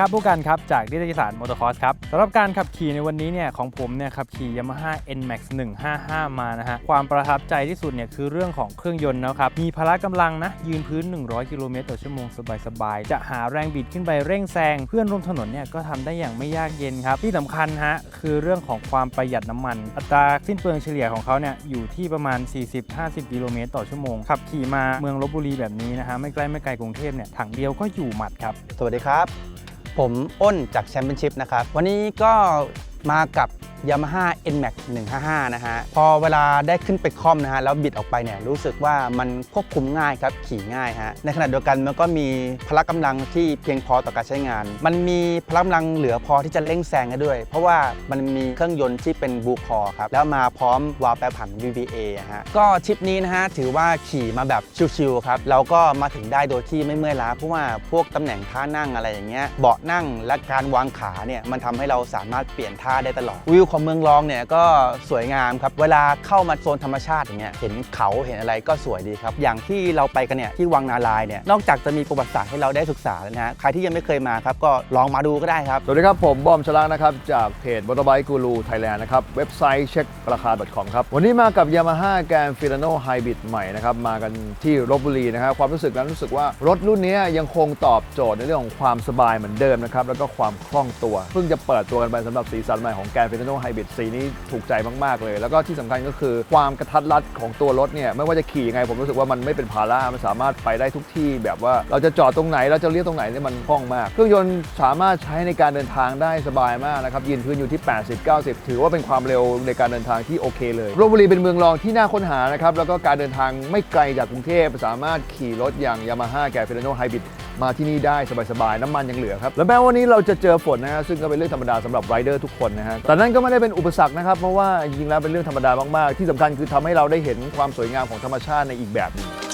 ครับผู้กันครับ จากนิตยสารมอเตอร์คอสครับสำหรับการขับขี่ในวันนี้เนี่ยของผมเนี่ยขับขี่ Yamaha NMAX 155 มานะฮะ ความประทับใจที่สุดเนี่ยคือเรื่องของเครื่องยนต์นะครับ มีพละกำลังนะ ยืนพื้น 100 กิโลเมตรต่อชั่วโมงสบายๆ จะหาแรงบิดขึ้นไปเร่งแซง เพื่อนร่วมถนนเนี่ยก็ทำได้อย่างไม่ยากเย็นครับ ที่สำคัญฮะคือเรื่องของความประหยัดน้ำมัน อัตราสิ้นเปลืองเฉลี่ยของเขาเนี่ยอยู่ที่ประมาณ 40-50 กิโลเมตรต่อชั่วโมงขับขี่มาเมืองลบบุรีแบบนี้นะฮะไม่ใกล้ไม่ไกลกรุงเทพเนี่ยถังเดียวก็อยู่หมัดครับสวัสดีครับ ผมอ้นจากแชมเปี้ยนชิพนะครับ วันนี้ก็มากับ Yamaha NMAX 155 นะฮะ พอเวลาได้ขึ้นไปคล่อมนะฮะ แล้วบิดออกไปเนี่ยรู้สึกว่ามันควบคุมง่ายครับ ขี่ง่ายฮะ ในขณะเดียวกันมันก็มีพละกำลังที่เพียงพอต่อการใช้งาน มันมีพละกำลังเหลือพอที่จะเร่งแซงได้ด้วย เพราะว่ามันมีเครื่องยนต์ที่เป็นบูคอครับ แล้วมาพร้อมวาล์วแปรผัน VVA ฮะ ก็ชิปนี้นะฮะถือว่าขี่มาแบบชิวๆครับ เราก็มาถึงได้โดยที่ไม่เมื่อยล้า เพราะว่าพวกตำแหน่งท่านั่งอะไรอย่างเงี้ย เบาะนั่งและการวางขาเนี่ยมันทำให้เราสามารถเปลี่ยนท่าได้ตลอดวิวของเมืองรองเนี่ยก็สวยงามครับ เวลาเข้ามาโซนธรรมชาติอย่างเงี้ยเห็นเขาเห็นอะไรก็สวยดีครับ อย่างที่เราไปกันเนี่ยที่วังนาลายเนี่ยนอกจากจะมีประวัติศาสตร์ให้เราได้ศึกษาแล้วนะฮะใครที่ยังไม่เคยมาครับก็ลองมาดูก็ได้ครับ สวัสดีครับ ผมบอมชลักนะครับ จากเพจ Motorbike Guru Thailand นะครับ เว็บไซต์เช็คราคา .com ครับ วันนี้มากับ Yamaha g r a n d Filano Hybrid ใหม่นะครับ มากันที่ลบบุรีนะครับ ความรู้สึกนั้นรู้สึกว่ารถรุ่นนี้ยังคงตอบโจทย์ในเรื่องของความสบายเหมือนเดิมนะครับแล้วก็ความคล่องตัวเพิ่งจะเปิดตัวกันไปสำหรับสีสันใหม่ของ g r a n d Filano Hybrid สีนี้ถูกใจมาก ๆ เลย แล้วก็ที่สำคัญก็คือความกระทัดรัดของตัวรถเนี่ยไม่ว่าจะขี่ยังไงผมรู้สึกว่ามันไม่เป็นภาระมันสามารถไปได้ทุกที่ แบบว่าเราจะจอดตรงไหนเราจะเลี้ยวตรงไหนเนี่ยมันคล่องมาก เครื่องยนต์สามารถใช้ในการเดินทางได้สบายมากนะครับยืนพื้นอยู่ที่ 80-90 ถือว่าเป็นความเร็วในการเดินทางที่โอเคเลยลบบุรีเป็นเมืองรองที่น่าค้นหานะครับแล้วก็การเดินทางไม่ไกลจากกรุงเทพสามารถขี่รถอย่าง Yamaha g r a n d Filano Hybrid มาที่นี่ได้สบายๆน้ำมันยังเหลือครับแล้วแม้วันนี้เราจะเจอฝนนะฮะซึ่งก็เป็นเรื่องธรรมดาสำหรับไรเดอร์ทุกคนนะฮะแต่นั่นก็ไม่ได้เป็นอุปสรรคนะครับ เพราะว่าจริงๆแล้วเป็นเรื่องธรรมดามากๆ ที่สำคัญคือทำให้เราได้เห็นความสวยงามของธรรมชาติในอีกแบบหนึง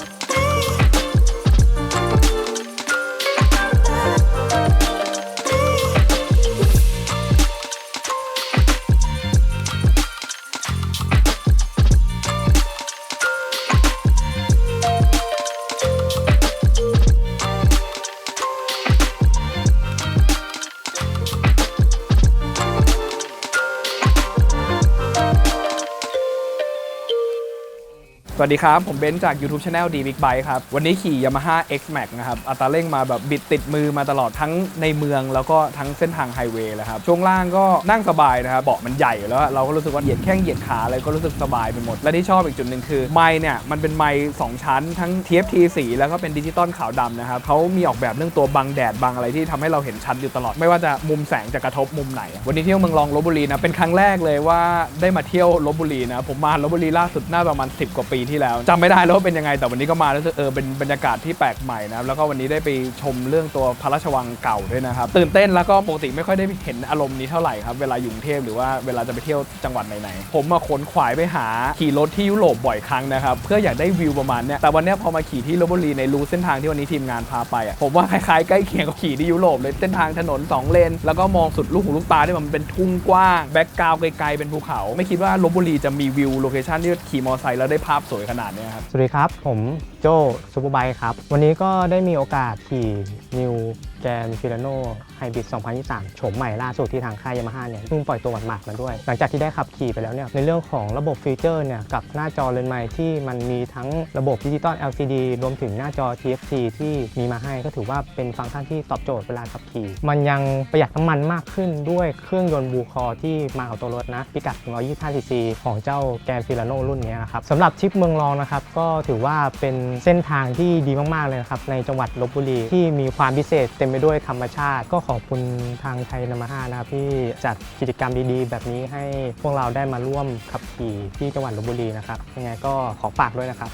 สวัสดีครับ ผมเบนซ์จาก YouTube Channel D Big Bike ครับ วันนี้ขี่ Yamaha X Max นะครับ อัตราเร่งมาแบบบิดติดมือมาตลอดทั้งในเมืองแล้วก็ทั้งเส้นทางไฮเวย์เลยครับ ช่วงล่างก็นั่งสบายนะครับ เบาะมันใหญ่แล้ว เราก็รู้สึกว่าเหยียดแข้งเหยียดขาอะไรก็รู้สึกสบายไปหมด และที่ชอบอีกจุดหนึ่งคือ ไมค์เนี่ย มันเป็นไมค์สองชั้น ทั้ง TFT สีแล้วก็เป็นดิจิตอลขาวดำนะครับเขามีออกแบบเรื่องตัวบังแดดบังอะไรที่ทำให้เราเห็นชัดอยู่ตลอดไม่ว่าจะมุมแสงจะกระทบมุมไหน วันนี้เที่ยวเมืองรองลบบุรีนะเป็นครั้งแรกเลยว่าได้มาเที่ยวลบบุรีนะผมมาลบบุรีล่าสุดน่าประมาณ 10 กว่าปีที่แล้วจำไม่ได้แล้วว่าเป็นยังไงแต่วันนี้ก็มาแล้วเออเป็นบรรยากาศที่แปลกใหม่นะครับแล้วก็วันนี้ได้ไปชมเรื่องตัวพระราชวังเก่าด้วยนะครับตื่นเต้นแล้วก็ปกติไม่ค่อยได้เห็นอารมณ์นี้เท่าไหร่ครับเวลาอยู่กรุงเทพหรือว่าเวลาจะไปเที่ยวจังหวัดไหนๆผมมาขนขวายไปหาขี่รถที่ยุโรปบ่อยครั้งนะครับเพื่ออยากได้วิวประมาณเนี้ยแต่วันนี้พอมาขี่ที่ลบบุรีในรูเส้นทางที่วันนี้ทีมงานพาไปอะผมว่าคล้ายๆใกล้เคียงกับขี่ที่ยุโรปเลยเส้นทางถนนสองเลน แล้วก็มองสุดลูกหูลูกตาที่มันเป็นทุ่งกว้างแบ็กกราวไกลๆเป็นภูเขา ไม่คิดว่าลบบุรีจะมีวิวโลเคชั่นที่ขี่มอเตอร์ไซค์แล้วได้ภาพสวยขนาดนี้ครับ สวัสดีครับ ผมโจซูเปอร์ไบค์ครับ วันนี้ก็ได้มีโอกาสขี่นิวแกนฟิลาโนไฮบริด2023โฉมใหม่ล่าสุดที่ทางค่ายยามาฮ่าเนี่ยเพิ่งปล่อยตัวหมาดๆมาด้วย หลังจากที่ได้ขับขี่ไปแล้วเนี่ยในเรื่องของระบบฟีเจอร์เนี่ยกับหน้าจอเลนส์ใหม่ที่มันมีทั้งระบบดิจิตอล LCD รวมถึงหน้าจอ TFT ที่มีมาให้ก็ถือว่าเป็นฟังก์ชันที่ตอบโจทย์เวลาขับขี่ มันยังประหยัดน้ำมันมากขึ้นด้วยเครื่องยนต์บูคอที่มากับตัวรถนะพิกัด125 cc ของเจ้าแกนฟิลาโนรุ่นนี้นะครับสำหรับทริปเมืองรองนะครับก็ถือว่าเป็นเส้นทางที่ดีมากๆเลยนะครับในจังหวัดลบบุรีที่มีความพิเศษเต็มไปด้วยธรรมชาติ ก็ขอบคุณทางไทยนามาฮ่านะครับที่จัดกิจกรรมดีๆ แบบนี้ให้พวกเราได้มาร่วมขับขี่ที่จังหวัดลบบุรีนะครับยังไงก็ขอฝากด้วยนะครับ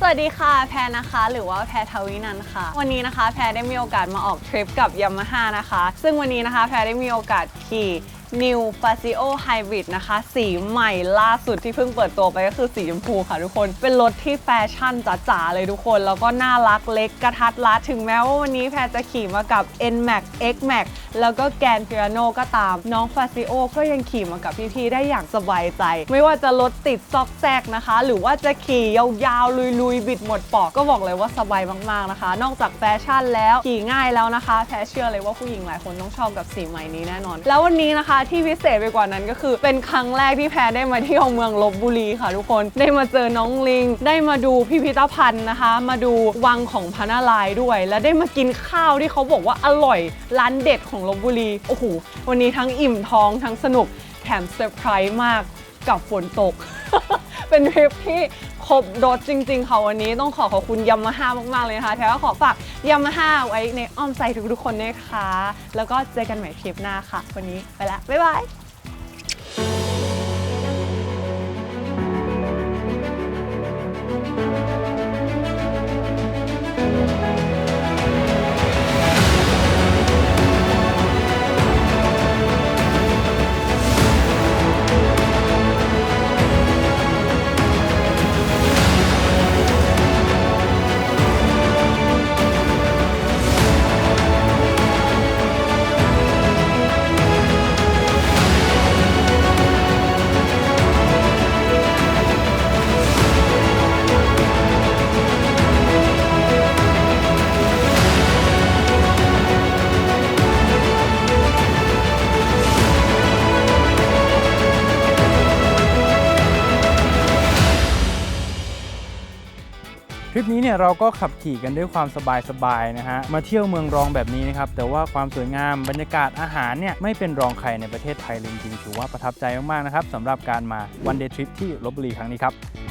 สวัสดีค่ะ แพรนะคะ หรือว่าแพรทวินันท์ค่ะ วันนี้นะคะ แพรได้มีโอกาสมาออกทริปกับยามาฮ่านะคะ ซึ่งวันนี้นะคะ แพรได้มีโอกาสขี่ New Fazio Hybrid นะคะ สีใหม่ล่าสุดที่เพิ่งเปิดตัวไปก็คือสีชมพูค่ะทุกคน เป็นรถที่แฟชั่นจ๋าๆเลยทุกคน แล้วก็น่ารักเล็กกระทัดรัดถึงแม้ว่าวันนี้แพรจะขี่มากับ NMAX X Max แล้วก็แกนฟิราโนก็ตาม น้องฟาซิโอก็ยังขี่มากับพี่ๆได้อย่างสบายใจ ไม่ว่าจะรถติดซอกแซกนะคะ หรือว่าจะขี่ยาวๆ ลุยๆ บิดหมดปอกก็บอกเลยว่าสบายมากๆนะคะ นอกจากแฟชั่นแล้วขี่ง่ายแล้วนะคะแพรเชื่อเลยว่าผู้หญิงหลายคนต้องชอบกับสีใหม่นี้แน่นอน แล้ววันนี้นะคะที่พิเศษไปกว่านั้นก็คือ เป็นครั้งแรกที่แพรได้มาเที่ยวเมืองลบบุรีค่ะทุกคนได้มาเจอน้องลิง ได้มาดูพิพิธภัณฑ์นะคะ มาดูวังของพระนารายณ์ด้วย และได้มากินข้าวที่เขาบอกว่าอร่อยร้านเด็ดของลบบุรี โอ้โห วันนี้ทั้งอิ่มท้องทั้งสนุก แถมเซอร์ไพรส์มากกับฝนตก เป็นทริปที่ครบรถจริง ๆ ค่ะวันนี้ต้องขอขอบคุณยามาฮ่ามาก ๆ เลยนะคะแถมก็ขอฝากยามาฮ่าไว้ในอ้อมใจทุกๆคนด้วยค่ะแล้วก็เจอกันใหม่ทริปหน้าค่ะ วันนี้ไปละ บ๊ายบาย ริปนี้เนี่ยเราก็ขับขี่กันด้วยความสบายๆนะฮะมาเที่ยวเมืองรองแบบนี้นะครับแต่ว่าความสวยงามบรรยากาศอาหารเนี่ยไม่เป็นรองใครในประเทศไทยเลยจริงๆถือว่าประทับใจมากๆนะครับสำหรับการมาวันเดย์ทริปที่ลบบุรีครั้งนี้ครับ